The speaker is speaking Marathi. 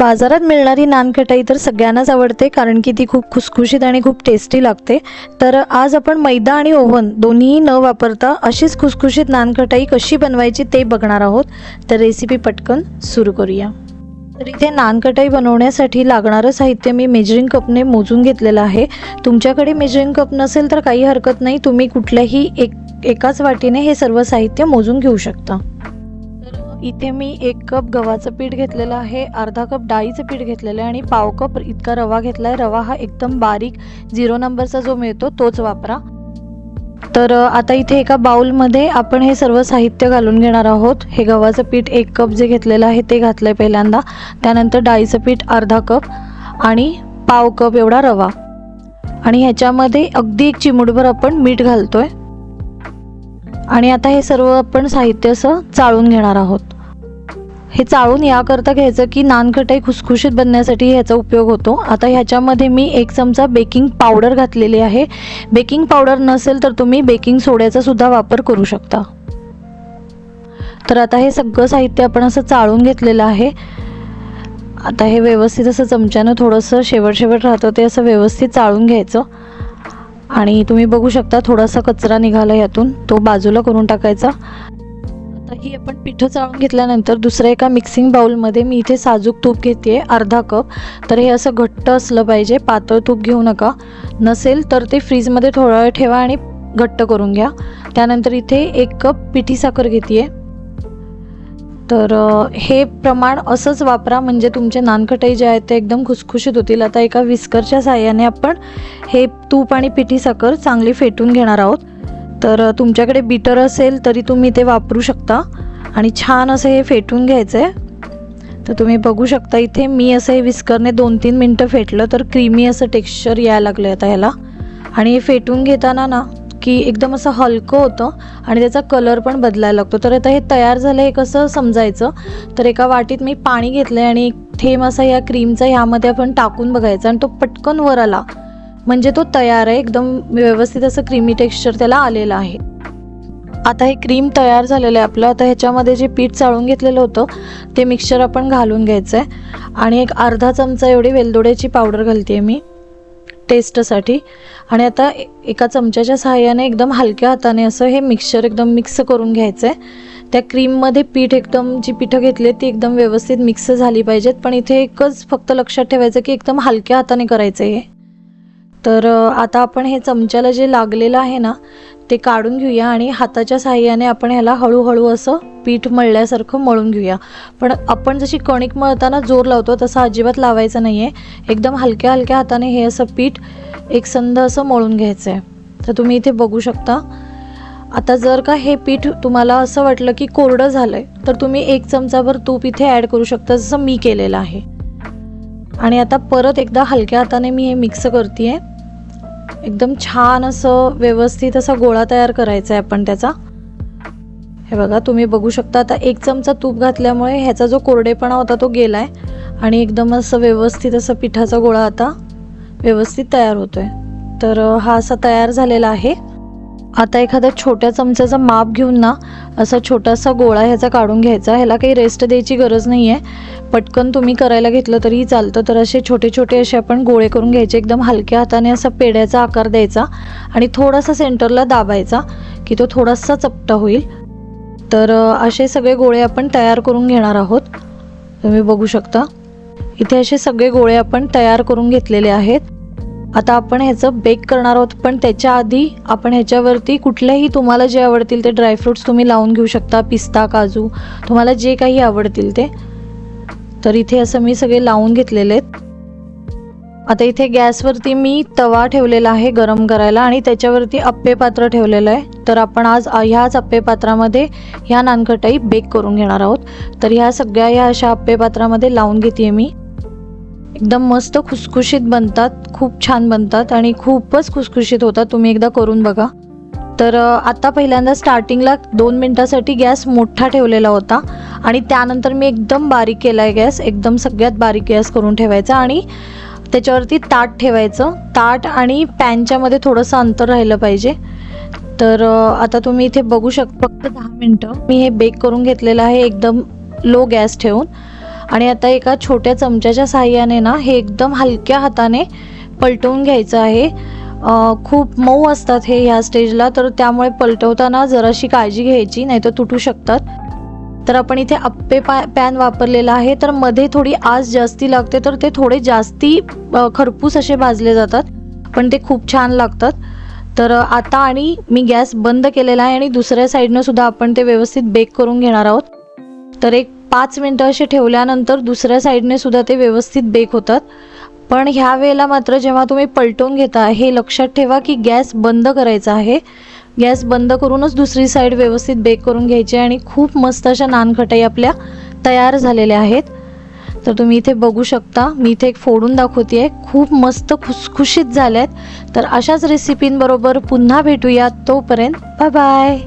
बाजारात मिळणारी नानखटाई तर सगळ्यांनाच आवडते कारण की ती खूप खुसखुशीत आणि खूप टेस्टी लागते. तर आज आपण मैदा आणि ओव्हन दोन्हीही न वापरता अशीच खुसखुशीत नानखटाई कशी बनवायची ते बघणार आहोत. तर रेसिपी पटकन सुरू करूया. तर इथे नानकटाई बनवण्यासाठी लागणारं साहित्य मी मेजरिंग कपने मोजून घेतलेलं आहे. तुमच्याकडे मेजरिंग कप नसेल तर काही हरकत नाही. तुम्ही कुठल्याही एक एकाच वाटीने हे सर्व साहित्य मोजून घेऊ शकता. इथे मी एक कप गव्हाचं पीठ घेतलेलं आहे अर्धा कप डाळीचं पीठ घेतलेलं आहे आणि पाव कप इतका रवा घेतला आहे रवा हा एकदम बारीक झिरो नंबरचा जो मिळतो तोच वापरा. तर आता इथे एका बाउलमध्ये आपण हे सर्व साहित्य घालून घेणार आहोत. हे गव्हाचं पीठ एक कप जे घेतलेलं आहे ते घातलं आहे पहिल्यांदा. त्यानंतर डाळीचं पीठ अर्धा कप आणि पाव कप एवढा रवा. आणि ह्याच्यामध्ये अगदी एक चिमूटभर आपण मीठ घालतोय. आणि आता हे सर्व आपण साहित्य असं चाळून घेणार आहोत. हे चाळून याकरता घ्यायचं की नानखटाई खुसखुशीत बनण्यासाठी ह्याचा उपयोग होतो. आता ह्याच्यामध्ये मी एक चमचा बेकिंग पावडर घातलेली आहे. बेकिंग पावडर नसेल तर तुम्ही बेकिंग सोड्याचा सुद्धा वापर करू शकता. तर आता हे सगळं साहित्य आपण असं चाळून घेतलेलं आहे. आता हे व्यवस्थित असं चमच्यानं थोडंसं शेवट शेवट राहतं ते असं व्यवस्थित चाळून घ्यायचं. आणि तुम्ही बघू शकता थोडासा कचरा निघाला यातून. तो बाजूला करून टाकायचा. आता ही आपण पिठं चाळून घेतल्यानंतर दुसऱ्या एका मिक्सिंग बाउलमध्ये मी इथे साजूक तूप घेते अर्धा कप. तर हे असं घट्ट असलं पाहिजे पातळ तूप घेऊ नका. नसेल तर ते फ्रीजमध्ये थोडा वेळ ठेवा आणि घट्ट करून घ्या. त्यानंतर इथे एक कप पिठी साखर घेते तर हे प्रमाण असंच वापरा. म्हणजे तुमचे नानखटई जे आहेत ते एकदम खुसखुशीत होतील. आता एका विस्करच्या साह्याने आपण हे तूप आणि पिठी साखर चांगली फेटून घेणार आहोत. तर तुमच्याकडे बीटर असेल तरी तुम्ही ते वापरू शकता. आणि छान असं हे फेटून घ्यायचं. आहे तर तुम्ही बघू शकता इथे मी असं हे विस्करने दोन तीन मिनटं फेटलं तर क्रीमी असं टेक्स्चर यायला लागलं आता ह्याला. आणि हे फेटून घेताना ना की एकदम असं हलकं होतं आणि त्याचा कलर पण बदलायला लागतो. तर आता हे तयार झालं हे कसं समजायचं? तर एका वाटीत मी पाणी घेतलं आहे आणि एक थेंब असा या क्रीमचा ह्यामध्ये आपण टाकून बघायचा आणि तो पटकन वर आला. म्हणजे तो तयार आहे एकदम व्यवस्थित असं क्रीमी टेक्स्चर त्याला आलेलं आहे. आता हे क्रीम तयार झालेलं आहे आपलं. आता ह्याच्यामध्ये जे पीठ चाळून घेतलेलं होतं ते मिक्सचर आपण घालून घ्यायचं आहे आणि एक अर्धा चमचा एवढी वेलदोड्याची पावडर घालते आहे मी. टेस्टसाठी आणि आता एका चमच्याच्या सहाय्याने एकदम हलक्या हाताने असं हे मिक्सचर एकदम मिक्स करून घ्यायचं आहे त्या क्रीममध्ये पीठ एकदम जी पिठं घेतली ती एकदम व्यवस्थित मिक्स झाली पाहिजेत. पण इथे एकच फक्त लक्षात ठेवायचं की एकदम हलक्या हाताने करायचं आहे हे. तर आता आपण हे चमच्याला जे लागलेलं आहे ना ते काढून घेऊया आणि हाताच्या सहाय्याने आपण ह्याला हळूहळू असं पीठ मळल्यासारखं मळून घेऊया. पण आपण जशी कणिक मळताना जोर लावतो तसं अजिबात लावायचं नाही आहे एकदम हलक्या हलक्या हाताने हे असं पीठ एकसंध असं मळून घ्यायचं आहे तर तुम्ही इथे बघू शकता. आता जर का हे पीठ तुम्हाला असं वाटलं की कोरडं झालं आहे तर तुम्ही एक चमचाभर तूप इथे ॲड करू शकता जसं मी केलेलं आहे. आणि आता परत एकदा हलक्या हाताने मी हे मिक्स करते आहे एकदम छान असं व्यवस्थित असा गोळा तयार करायचा आहे आपण त्याचा. हे बघा तुम्ही बघू शकता आता एक चमचा तूप घातल्यामुळे ह्याचा जो कोरडेपणा होता तो गेला आहे आणि एकदम असं व्यवस्थित असं पिठाचा गोळा आता व्यवस्थित तयार होतोय. तर हा असा तयार झालेला आहे. आता एखादा छोट्या चमच्याचा माप घेऊन ना असा छोटासा गोळा ह्याचा काढून घ्यायचा. ह्याला काही रेस्ट द्यायची गरज नाही आहे पटकन तुम्ही करायला घेतलं तरीही चालतं. तर असे छोटे छोटे असे आपण गोळे करून घ्यायचे. एकदम हलक्या हाताने असा पेड्याचा आकार द्यायचा आणि थोडासा सेंटरला दाबायचा की तो थोडासा चपटा होईल. तर असे सगळे गोळे आपण तयार करून घेणार आहोत. तुम्ही बघू शकता. इथे असे सगळे गोळे आपण तयार करून घेतलेले आहेत. आता आपण ह्याचं बेक करणार आहोत पण त्याच्या आधी आपण ह्याच्यावरती कुठलेही तुम्हाला जे आवडतील ते ड्रायफ्रुट्स तुम्ही लावून घेऊ शकता पिस्ता काजू. तुम्हाला जे काही आवडतील ते. तर इथे असं मी सगळे लावून घेतलेले आहेत. आता इथे गॅसवरती मी तवा ठेवलेला आहे गरम करायला आणि त्याच्यावरती अप्पे पात्र ठेवलेलं आहे. तर आपण आज ह्याच अप्पे पात्रामध्ये ह्या नानखटाई बेक करून घेणार आहोत. तर ह्या सगळ्या ह्या अशा अप्पे पात्रामध्ये लावून घेते मी. एकदम मस्त खुसखुशीत बनतात खूप छान बनतात आणि खूपच खुसखुशीत होतात. तुम्ही एकदा करून बघा. तर आता पहिल्यांदा स्टार्टिंगला दोन मिनटासाठी गॅस मोठा ठेवलेला होता आणि त्यानंतर मी एकदम बारीक केला आहे गॅस. एकदम सगळ्यात बारीक गॅस करून ठेवायचा आणि त्याच्यावरती ताट ठेवायचं. ताट आणि पॅनच्यामध्ये थोडंसं अंतर राहिलं पाहिजे. तर आता तुम्ही इथे बघू शकता फक्त दहा मिनटं. मी हे बेक करून घेतलेलं आहे. एकदम लो गॅस ठेवून. आणि आता एका छोट्या चमच्याच्या साहाय्याने ना हे एकदम हलक्या हाताने पलटवून घ्यायचं आहे. खूप मऊ असतात हे ह्या स्टेजला तर त्यामुळे पलटवताना जराशी काळजी घ्यायची नाही तर तुटू शकतात. तर आपण इथे अप्पे पॅ पॅन वापरलेला आहे तर मध्ये थोडी आज जास्ती लागते तर ते थोडे जास्ती खरपूस असे भाजले जातात पण ते खूप छान लागतात. तर आता आणि मी गॅस बंद केलेला आहे आणि दुसऱ्या साईडनं सुद्धा आपण ते व्यवस्थित बेक करून घेणार आहोत. तर एक पाच मिनटं असे ठेवल्यानंतर दुसऱ्या साईडने सुद्धा ते व्यवस्थित बेक होतात. पण ह्या वेळेला मात्र जेव्हा तुम्ही पलटून घेता हे लक्षात ठेवा की गॅस बंद करायचा आहे. गॅस बंद करूनच दुसरी साईड व्यवस्थित बेक करून घ्यायची आणि खूप मस्त अशा नानखटाई आपल्या तयार झालेल्या आहेत. तर तुम्ही इथे बघू शकता मी इथे एक फोडून दाखवते आहे खूप मस्त खुसखुशीत झाल्या आहेत तर अशाच रेसिपींबरोबर पुन्हा भेटूया तोपर्यंत. Bye bye